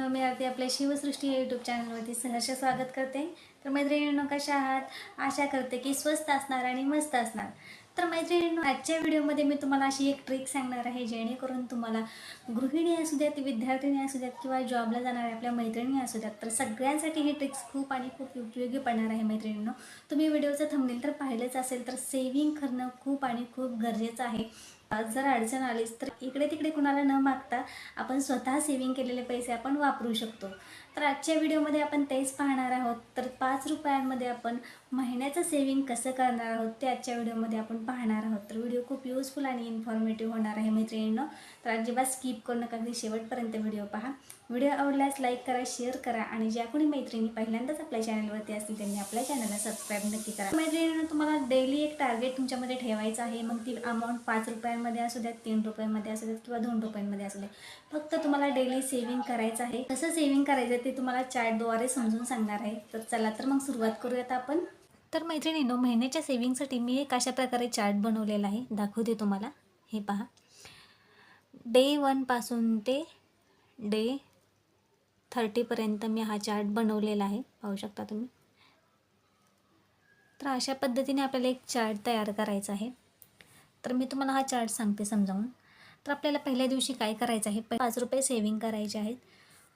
मैत्रिणींनो मी आरती आपल्या शिवसृष्टी या यूट्यूब चॅनलवरती सहर्ष स्वागत करते. तर मैत्रिणींनो कशा आहात? आशा करते की स्वस्त असणार आणि मस्त असणार. तर मैत्रिणींनो आजच्या व्हिडिओमध्ये मी तुम्हाला अशी एक ट्रिक सांगणार आहे जेणेकरून तुम्हाला गृहिणी असू द्यात विद्यार्थिनी असू द्यात किंवा जॉबला जाणाऱ्या आपल्या मैत्रिणी असू द्यात तर सगळ्यांसाठी ही ट्रिक्स खूप आणि खूप उपयोगी पडणार आहे मैत्रिणींनो. तुम्ही व्हिडिओचं थंबनेल तर पाहिलंच असेल तर सेविंग करणं खूप आणि खूप गरजेचं आहे. जर अडचण आलीच तर इकडे तिकडे कुणाला न मागता आपण स्वतः सेविंग केलेले पैसे आपण वापरू शकतो. तर आजच्या व्हिडिओमध्ये आपण तेच पाहणार आहोत. तर पाच रुपयांमध्ये आपण महिन्याचं सेव्हिंग कसं करणार आहोत ते आजच्या व्हिडिओमध्ये आपण पाहणार आहोत. तर व्हिडिओ खूप युजफुल आणि इन्फॉर्मेटिव्ह होणार आहे मैत्रिणींनो. तर अजिबात स्किप करू नका अगदी शेवटपर्यंत व्हिडिओ पहा. व्हिडिओ आवडल्यास लाईक करा शेअर करा आणि ज्या कोणी मैत्रिणी पहिल्यांदाच आपल्या चॅनलवरती असतील त्यांनी आपल्या चॅनलला सबस्क्राईब नक्की करा. मैत्रिणींनो तुम्हाला डेली एक टार्गेट तुमच्यामध्ये ठेवायचं आहे. मग ती अमाऊंट पाच रुपयांमध्ये असू द्यात तीन रुपयांमध्ये असू द्यात किंवा दोन रुपयांमध्ये असू द्यात फक्त तुम्हाला डेली सेव्हिंग करायचं आहे. कसं सेव्हिंग करायचं ते तुम्हाला चॅटद्वारे समजून सांगणार आहे तर चला तर मग सुरुवात करूयात आपण. तर मैत्रिणीनो महिन्याच्या सेव्हिंगसाठी मी एक अशा प्रकारे चार्ट बनवलेला आहे. दाखवते तुम्हाला. हे पहा. डे वनपासून ते डे थर्टीपर्यंत मी हा चार्ट बनवलेला आहे. पाहू शकता तुम्ही. तर अशा पद्धतीने आपल्याला एक चार्ट तयार करायचा आहे. तर मी तुम्हाला हा चार्ट सांगते समजावून. तर आपल्याला पहिल्या दिवशी काय करायचं आहे? पाच रुपये सेविंग करायचे आहेत.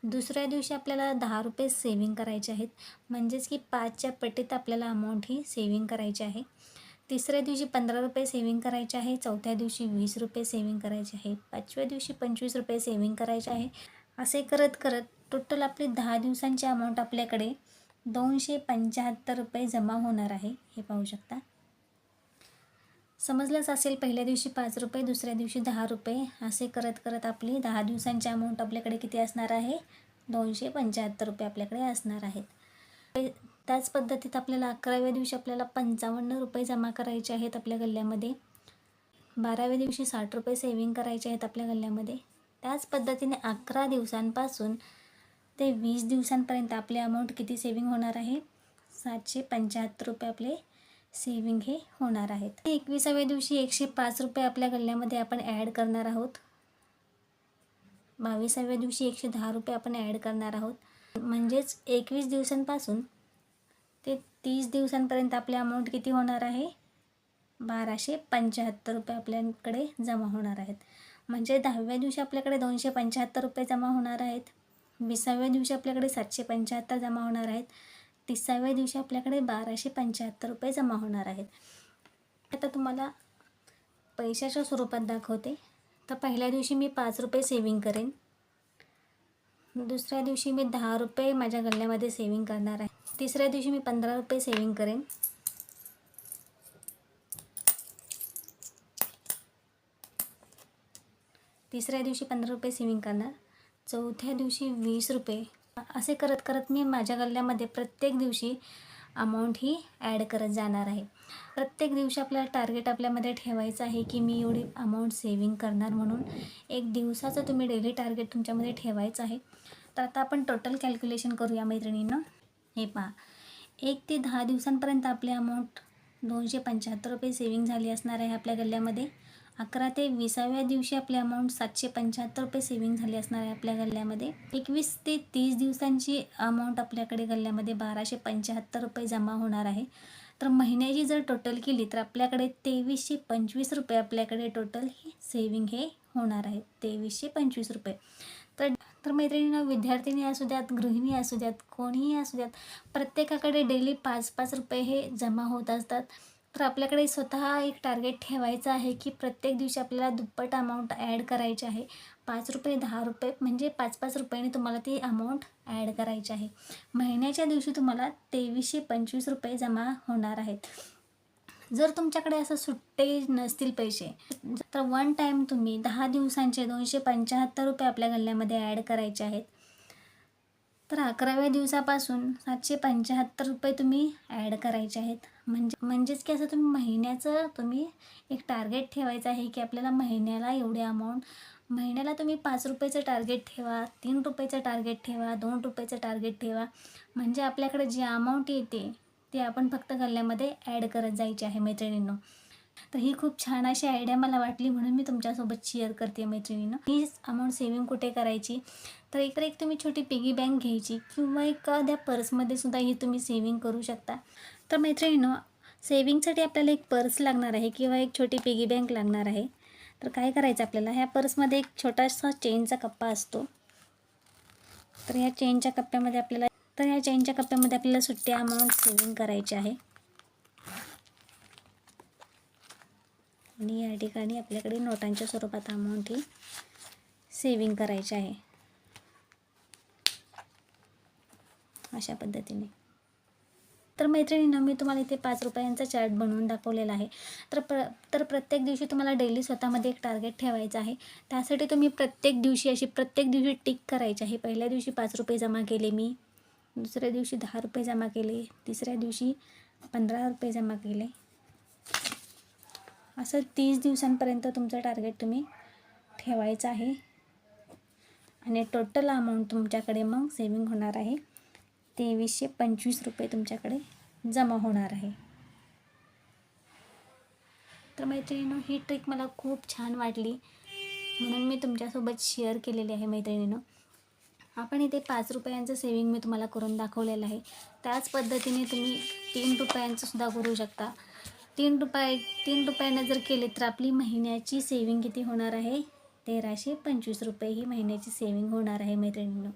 दुसऱ्या दिवशी आपल्याला दहा रुपये सेविंग करायचे आहेत. म्हणजेच की पाचच्या पटीत आपल्याला अमाऊंट ही सेविंग करायची आहे. तिसऱ्या दिवशी पंधरा रुपये सेविंग करायचे आहे. चौथ्या दिवशी वीस रुपये सेविंग करायचे आहे. पाचव्या दिवशी पंचवीस रुपये सेविंग करायचे आहे. असे करत करत टोटल आपली दहा दिवसांची अमाऊंट आपल्याकडे दोनशे पंच्याहत्तर रुपये जमा होणार आहे. हे पाहू शकता. समजलंच असेल पहिल्या दिवशी पाच रुपये दुसऱ्या दिवशी दहा रुपये. असे करत करत आपली दहा दिवसांची अमाऊंट आपल्याकडे किती असणार आहे? दोनशे पंच्याहत्तर रुपये आपल्याकडे असणार आहेत. त्याच पद्धतीत आपल्याला अकराव्या दिवशी आपल्याला पंचावन्न रुपये जमा करायचे आहेत आपल्या गल्ल्यामध्ये. बाराव्या दिवशी साठ रुपये सेविंग करायचे आहेत आपल्या गल्ल्यामध्ये. त्याच पद्धतीने अकरा दिवसांपासून ते वीस दिवसांपर्यंत आपले अमाऊंट किती सेविंग होणार आहे? सातशे पंच्याहत्तर रुपये आपले सेविंग हे होणार आहेत. एकविसाव्या दिवशी एकशे पाच रुपये आपल्या गल्ल्यामध्ये आपण ॲड करणार आहोत. बावीसाव्या दिवशी एकशे दहा रुपये आपण ॲड करणार आहोत. म्हणजेच एकवीस दिवसांपासून ते तीस दिवसांपर्यंत आपले अमाऊंट किती होणार आहे? बाराशे पंच्याहत्तर रुपये आपल्याकडे जमा होणार आहेत. म्हणजे दहाव्या दिवशी आपल्याकडे दोनशे पंच्याहत्तर रुपये जमा होणार आहेत. विसाव्या दिवशी आपल्याकडे सातशे पंच्याहत्तर जमा होणार आहेत. तिसाव्या दिवशी आपल्याकडे बाराशे पंच्याहत्तर रुपये जमा होणार आहेत. आता तुम्हाला पैशाच्या स्वरूपात दाखवते. तर पहिल्या दिवशी मी पाच रुपये सेविंग करेन. दुसऱ्या दिवशी मी दहा रुपये माझ्या गल्ल्यामध्ये सेविंग करणार आहे. तिसऱ्या दिवशी मी पंधरा रुपये सेविंग करेन. तिसऱ्या दिवशी पंधरा रुपये सेविंग करणार. चौथ्या दिवशी वीस रुपये. असे करत करत मी माझ्या गल्ल्यामध्ये प्रत्येक दिवशी अमाऊंट ही ॲड करत जाणार आहे. प्रत्येक दिवशी आपल्याला टार्गेट आपल्यामध्ये ठेवायचं आहे की मी एवढी अमाऊंट सेविंग करणार म्हणून एक दिवसाचं तुम्ही डेली टार्गेट तुमच्यामध्ये ठेवायचं आहे. तर आता आपण टोटल कॅल्क्युलेशन करूया मैत्रिणींना. हे पहा. एक ते दहा दिवसांपर्यंत आपली अमाऊंट दोनशे पंच्याहत्तर रुपये सेविंग झाली असणार आहे आपल्या गल्ल्यामध्ये. अकरा ते विसाव्या दिवशी आपली अमाऊंट सातशे पंच्याहत्तर रुपये सेविंग झाली असणार आहे आपल्या गल्ल्यामध्ये. एकवीस ते तीस दिवसांची अमाऊंट आपल्याकडे गल्ल्यामध्ये बाराशे पंच्याहत्तर रुपये जमा होणार आहे. तर महिन्याची जर टोटल केली तर आपल्याकडे तेवीसशे पंचवीस रुपये आपल्याकडे टोटल हे सेविंग हे होणार आहे. तेवीसशे पंचवीस रुपये. तर तर मैत्रिणींना विद्यार्थिनी असू द्यात गृहिणी असू द्यात कोणीही असू द्यात प्रत्येकाकडे डेली पाच पाच रुपये हे जमा होत असतात. तर आपल्याकडे स्वतः एक टार्गेट ठेवायचं आहे की प्रत्येक दिवशी आपल्याला दुप्पट अमाऊंट ॲड करायची आहे. पाच रुपये दहा रुपये म्हणजे पाच पाच रुपयाने तुम्हाला ती अमाऊंट ॲड करायची आहे. महिन्याच्या दिवशी तुम्हाला तेवीसशे पंचवीस रुपये जमा होणार आहेत. जर तुमच्याकडे असं सुट्टे नसतील पैसे तर वन टाईम तुम्ही दहा दिवसांचे दोनशे पंच्याहत्तर रुपये आपल्या गल्ल्यामध्ये ॲड करायचे आहेत. तर अकराव्या दिवसापासून सातशे पंच्याहत्तर रुपये तुम्ही ॲड करायचे आहेत. म्हणजे म्हणजेच की असं तुम्ही महिन्याचं तुम्ही एक टार्गेट ठेवायचं आहे की आपल्याला महिन्याला एवढे अमाऊंट महिन्याला तुम्ही पाच रुपयाचं टार्गेट ठेवा तीन रुपयाचं टार्गेट ठेवा दोन रुपयाचं टार्गेट ठेवा. म्हणजे आपल्याकडे जी अमाऊंट येते ते आपण फक्त गल्ल्यामध्ये ॲड करत जायची आहे मैत्रिणींनो. तर ही खूप छान अशी आयडिया मला वाटली म्हणून मी तुमच्यासोबत शेअर करते मैत्रिणीनं. ही अमाऊंट सेविंग कुठे करायची? तर एकतर एक तुम्ही छोटी पिगी बँक घ्यायची किंवा एखाद्या पर्समध्ये सुद्धा ही तुम्ही सेविंग करू शकता. तर मैत्रिणीनं सेविंगसाठी आपल्याला एक पर्स लागणार आहे किंवा एक छोटी पिगी बँक लागणार आहे. तर काय करायचं आपल्याला? ह्या पर्समध्ये एक छोटासा चेनचा कप्पा असतो. तर ह्या चेनच्या कप्प्यामध्ये आपल्याला तर ह्या चेनच्या कप्प्यामध्ये आपल्याला सुट्टी अमाऊंट सेविंग करायची आहे. आणि या ठिकाणी आपल्याकडे नोटांच्या स्वरूपात अमाऊंट ही सेविंग करायची आहे. अशा पद्धतीने. तर मैत्रिणीनं मी तुम्हाला इथे पाच रुपयांचा चार्ट बनवून दाखवलेला आहे. तर प्र तर प्रत्येक दिवशी तुम्हाला डेली स्वतःमध्ये एक टार्गेट ठेवायचं आहे. त्यासाठी तुम्ही प्रत्येक दिवशी अशी प्रत्येक दिवशी टिक करायची आहे. पहिल्या दिवशी पाच रुपये जमा केले मी दुसऱ्या दिवशी दहा रुपये जमा केले तिसऱ्या दिवशी पंधरा रुपये जमा केले. असं तीस दिवसांपर्यंत तुमचं टार्गेट तुम्ही ठेवायचं आहे. आणि टोटल अमाऊंट तुमच्याकडे मग सेविंग होणार आहे. तेवीसशे पंचवीस रुपये तुमच्याकडे जमा होणार आहे. तर मैत्रिणीनो ही ट्रिक मला खूप छान वाटली. म्हणून मी तुमच्यासोबत शेअर केलेली आहे मैत्रिणीनं. आपण इथे पाच रुपयांचं सेविंग मी तुम्हाला करून दाखवलेलं आहे. त्याच पद्धतीने तुम्ही तीन रुपयांचं सुद्धा करू शकता. तीन रुपये तीन रुपयानं जर केले तर आपली महिन्याची सेविंग किती होणार आहे? तेराशे पंचवीस रुपये ही महिन्याची सेविंग होणार आहे मैत्रिणीनं.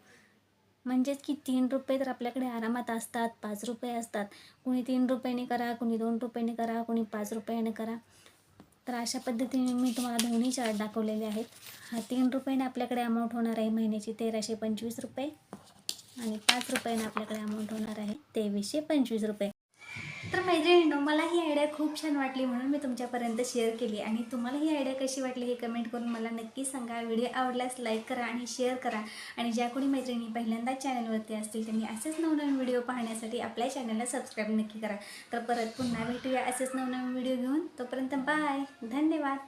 म्हणजेच की तीन रुपये तर आपल्याकडे आरामात असतात पाच रुपये असतात. कुणी तीन रुपयाने करा कुणी दोन रुपयाने करा कुणी पाच रुपयाने करा. तर अशा पद्धतीने मी तुम्हाला दोन्ही चार्ट दाखवलेले आहेत. हा तीन रुपयाने आपल्याकडे अमाऊंट होणार आहे महिन्याची तेराशे पंचवीस रुपये आणि पाच रुपयाने आपल्याकडे अमाऊंट होणार आहे तेवीसशे पंचवीस रुपये. तर मैत्रिणींनो मला ही आयडिया खूप छान वाटली म्हणून मी तुमच्यापर्यंत शेअर केली आणि तुम्हाला ही आयडिया कशी वाटली हे कमेंट करून मला नक्की सांगा. व्हिडिओ आवडल्यास लाईक करा आणि शेअर करा. आणि ज्या कोणी मैत्रिणी पहिल्यांदा चॅनलवरती असतील त्यांनी असेच नवनवीन व्हिडिओ पाहण्यासाठी आपल्या चॅनलला सबस्क्राईब नक्की करा. तर परत पुन्हा भेटूया असेच नवनवीन व्हिडिओ घेऊन. तोपर्यंत बाय धन्यवाद.